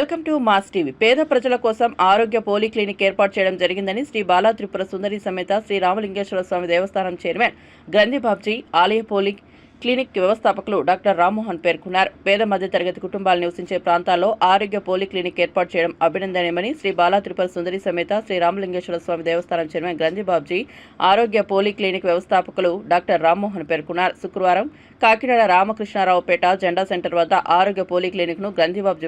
Welcome to mass TV. పేద ప్రజల కోసం ఆరోగ్య పోలీ క్లినిక్ ఏర్పాటు చేయడం జరిగిందని శ్రీ బాలా త్రిపుర సుందరి సమేత శ్రీ రామలింగేశ్వర స్వామి దేవస్థానం చైర్మన్ గంధి బాబ్జీ ఆలయ పోలీ క్లినిక్ వ్యవస్థాపకులు డాక్టర్ రామ్మోహన్ పేర్కొన్నారు. పేద మధ్యతరగతి కుటుంబాలు నివసించే ప్రాంతాల్లో ఆరోగ్య పోలీ క్లినిక్ ఏర్పాటు చేయడం అభినందనీయమని శ్రీ బాలా తిరుపతి సుందరి సమేత శ్రీ రామలింగేశ్వర స్వామి దేవస్థానం చైర్మన్ గ్రంథిబాబ్జీ బాబ్జీ ఆరోగ్య పోలీ క్లినిక్ వ్యవస్థాపకులు డాక్టర్ రామ్మోహన్ పేర్కొన్నారు. శుక్రవారం కాకినాడ రామకృష్ణారావుపేట జెండా సెంటర్ వద్ద ఆరోగ్య పోలీ క్లినిక్ను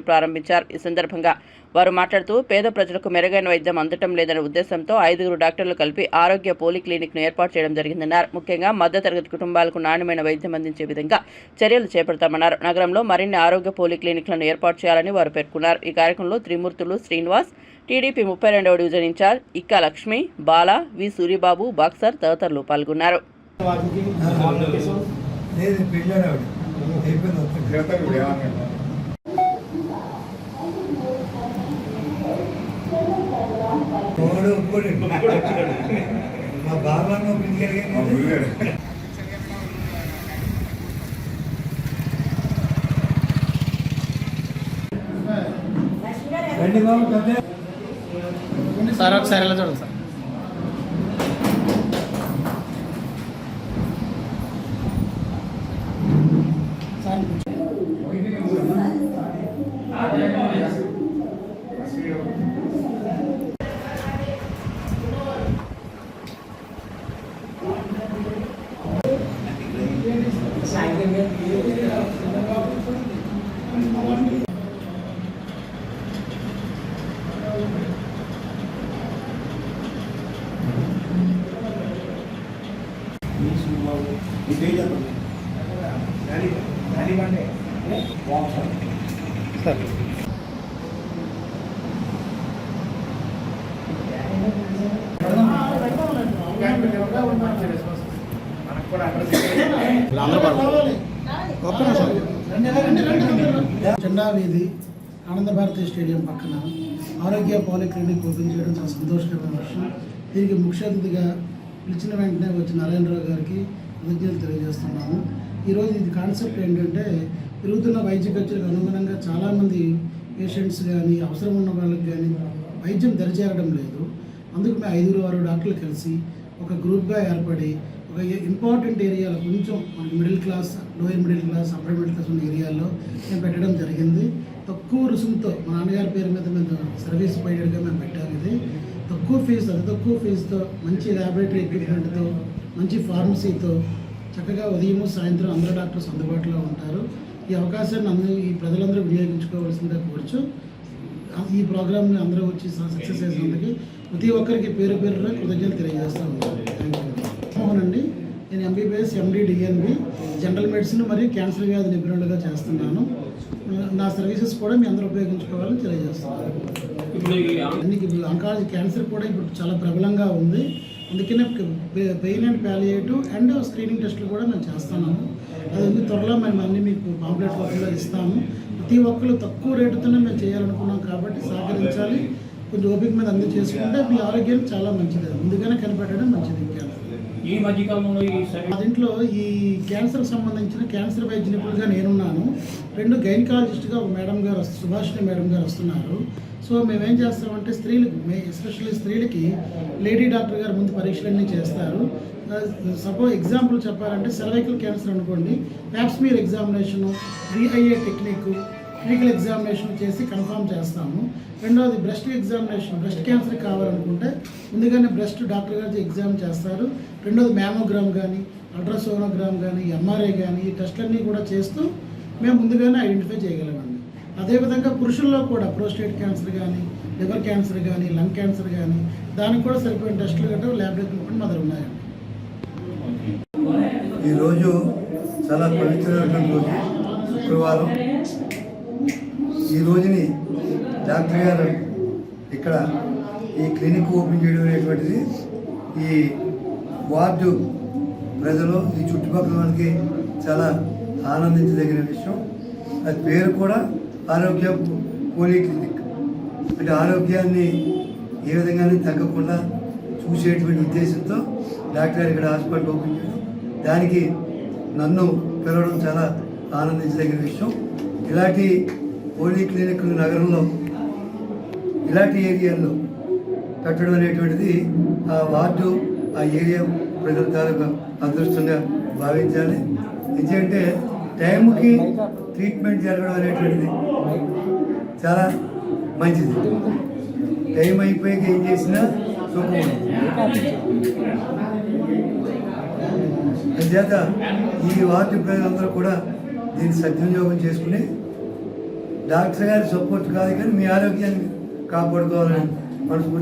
ప్రారంభించారు. ఈ సందర్భంగా వారు మాట్లాడుతూ పేద ప్రజలకు మెరుగైన వైద్యం అందటం లేదనే ఉద్దేశంతో ఐదుగురు డాక్టర్లు కలిపి ఆరోగ్య పోలీ క్లినిక్ను ఏర్పాటు చేయడం జరిగిందన్నారు. ముఖ్యంగా మధ్యతరగతి కుటుంబాలకు నాణ్యమైన వైద్యం అందించే విధంగా చర్యలు చేపడతామన్నారు. నగరంలో మరిన్ని ఆరోగ్య పోలీక్లినిక్లను ఏర్పాటు చేయాలని వారు పేర్కొన్నారు. ఈ కార్యక్రమంలో త్రిమూర్తులు శ్రీనివాస్ టీడీపీ ముప్పై రెండవ డివిజన్ ఇన్ఛార్జ్ ఇక్కా లక్ష్మి బాల వి సూరిబాబు బాక్సర్ తదితరులు పాల్గొన్నారు. మా బాబా పిలిచాడు రండి బాబు పెద్ద సార్ ఒకసారి ఎలా చూడండి సార్. సార్ నిమిషం. జెండా వీధి ఆనంద భారతి స్టేడియం పక్కన ఆరోగ్య పాలిక్లినిక్ ఓపెన్ చేయడం చాలా సంతోషకరమైన విషయం. దీనికి ముఖ్య అతిథిగా పిలిచిన వెంటనే వచ్చిన నారాయణరావు గారికి కృతజ్ఞతలు తెలియజేస్తున్నాము. ఈరోజు ఇది కాన్సెప్ట్ ఏంటంటే పెరుగుతున్న వైద్య ఖర్చులకు అనుగుణంగా చాలామంది పేషెంట్స్ కానీ అవసరం ఉన్న వాళ్ళకి కానీ వైద్యం దరిచేరడం లేదు. అందుకు మేము ఐదుగురు ఆరు డాక్టర్లు కలిసి ఒక గ్రూప్గా ఏర్పడి ఒక ఇంపార్టెంట్ ఏరియాలో కొంచెం మనకి middle class lower middle class upper middle class ఉన్న ఏరియాలో మేము పెట్టడం జరిగింది. తక్కువ రుసుముతో మా నాన్నగారి పేరు మీద మేము సర్వీస్ ప్రొవైడర్గా మేము పెట్టాము ఇది. తక్కువ ఫీజు అతి తక్కువ ఫీజుతో మంచి ల్యాబొరేటరీ ఎక్విప్మెంట్తో మంచి ఫార్మసీతో చక్కగా ఉదయం సాయంత్రం అందరూ డాక్టర్స్ అందుబాటులో ఉంటారు. ఈ అవకాశాన్ని అందరూ ఈ ప్రజలందరూ వినియోగించుకోవాల్సిందిగా కోరుచు. ఈ ప్రోగ్రామ్ని అందరూ వచ్చి సక్సెస్ చేసినందుకు ప్రతి ఒక్కరికి పేరు పేరున కృతజ్ఞతలు తెలియజేస్తా ఉన్నాను. థ్యాంక్ యూ మోహన్ అండి నేను MBBS MD DNB general medicine మరియు క్యాన్సర్ వ్యాధి నిపుణులుగా చేస్తున్నాను. నా సర్వీసెస్ కూడా మీ అందరూ ఉపయోగించుకోవాలని తెలియజేస్తున్నాను. అన్ని ఇప్పుడు అంకాలజీ క్యాన్సర్ కూడా ఇప్పుడు చాలా ప్రబలంగా ఉంది. అందుకనే pain and palliative and screening టెస్టులు కూడా మేము చేస్తున్నాము. అది ఉంది త్వరలో మేము అన్ని మీకు పాంప్లెట్ రూపంలో ఇస్తాము. ప్రతి ఒక్కరు తక్కువ రేటుతోనే మేము చేయాలనుకున్నాం కాబట్టి సహకరించాలి. కొంచెం ఓపిక మీద అన్ని చేసుకుంటే మీ ఆరోగ్యం చాలా మంచిది. ముందుగానే కనిపెట్టడం మంచిది క్యాన్సర్ ఈ మధ్యకాలంలో దీంట్లో ఈ క్యాన్సర్కి సంబంధించిన క్యాన్సర్ వైద్య నిపుణులుగా నేనున్నాను. రెండు గైనకాలజిస్ట్గా ఒక మేడం గారు సుభాషిణి మేడం గారు వస్తున్నారు. సో మేమేం చేస్తామంటే స్త్రీలకు ఎస్పెషల్లీ స్త్రీలకి లేడీ డాక్టర్ గారు ముందు పరీక్షలన్నీ చేస్తారు. సపోజ్ ఎగ్జాంపుల్ చెప్పాలంటే సెర్వైకల్ క్యాన్సర్ అనుకోండి pap smear examination VIA technique clinical examination చేసి కన్ఫర్మ్ చేస్తాము. రెండవది బ్రెస్ట్ ఎగ్జామినేషన్ బ్రెస్ట్ క్యాన్సర్ కావాలనుకుంటే ముందుగానే బ్రెస్ట్ డాక్టర్ గారు ఎగ్జామ్ చేస్తారు. రెండవది మ్యామోగ్రామ్ కానీ అల్ట్రాసోనోగ్రామ్ కానీ ఎంఆర్ఐ కానీ ఈ టెస్ట్లన్నీ కూడా చేస్తూ మేము ముందుగానే ఐడెంటిఫై చేయగలమండి. అదేవిధంగా పురుషుల్లో కూడా ప్రోస్టేట్ క్యాన్సర్ కానీ లివర్ క్యాన్సర్ కానీ లంగ్ క్యాన్సర్ కానీ దానికి కూడా సరిపోయిన టెస్టులు గట్రా ల్యాబ్ కూడా మా దగ్గర ఉన్నాయండి. ఈరోజు చాలా పవిత్రమైనటువంటి రోజు శుక్రవారం. ఈ రోజుని డాక్టర్ గారు ఇక్కడ ఈ క్లినిక్ ఓపెన్ చేయడం అనేటువంటిది ఈ వార్డు ప్రజలు ఈ చుట్టుపక్కల వాళ్ళకి చాలా ఆనందించదగిన విషయం. అది పేరు కూడా ఆరోగ్య పోలీ క్లినిక్. అంటే ఆరోగ్యాన్ని ఏ విధంగానే తగ్గకుండా చూసేటువంటి ఉద్దేశంతో డాక్టర్ గారు ఇక్కడ హాస్పిటల్ ఓపెన్ చేయడం దానికి నన్ను పిలవడం చాలా ఆనందించదగిన విషయం. ఇలాంటి పోలీ క్లినిక్లు నగరంలో ఇలాంటి ఏరియాల్లో కట్టడం అనేటువంటిది ఆ వార్డు ఆ ఏరియా ప్రజల తాలూకా అదృష్టంగా భావించాలి. ఎందుకంటే టైంకి ట్రీట్మెంట్ జరగడం అనేటువంటిది చాలా మంచిది. టైం అయిపోయాక ఏం చేసినా సుఖం ఉంటుంది అంచేత ఈ వార్డు ప్రజలందరూ కూడా దీన్ని సద్వినియోగం చేసుకుని డాక్టర్ గారి సపోర్ట్ కాదు కానీ మీ ఆరోగ్యాన్ని కాపాడుకోవాలని మనసు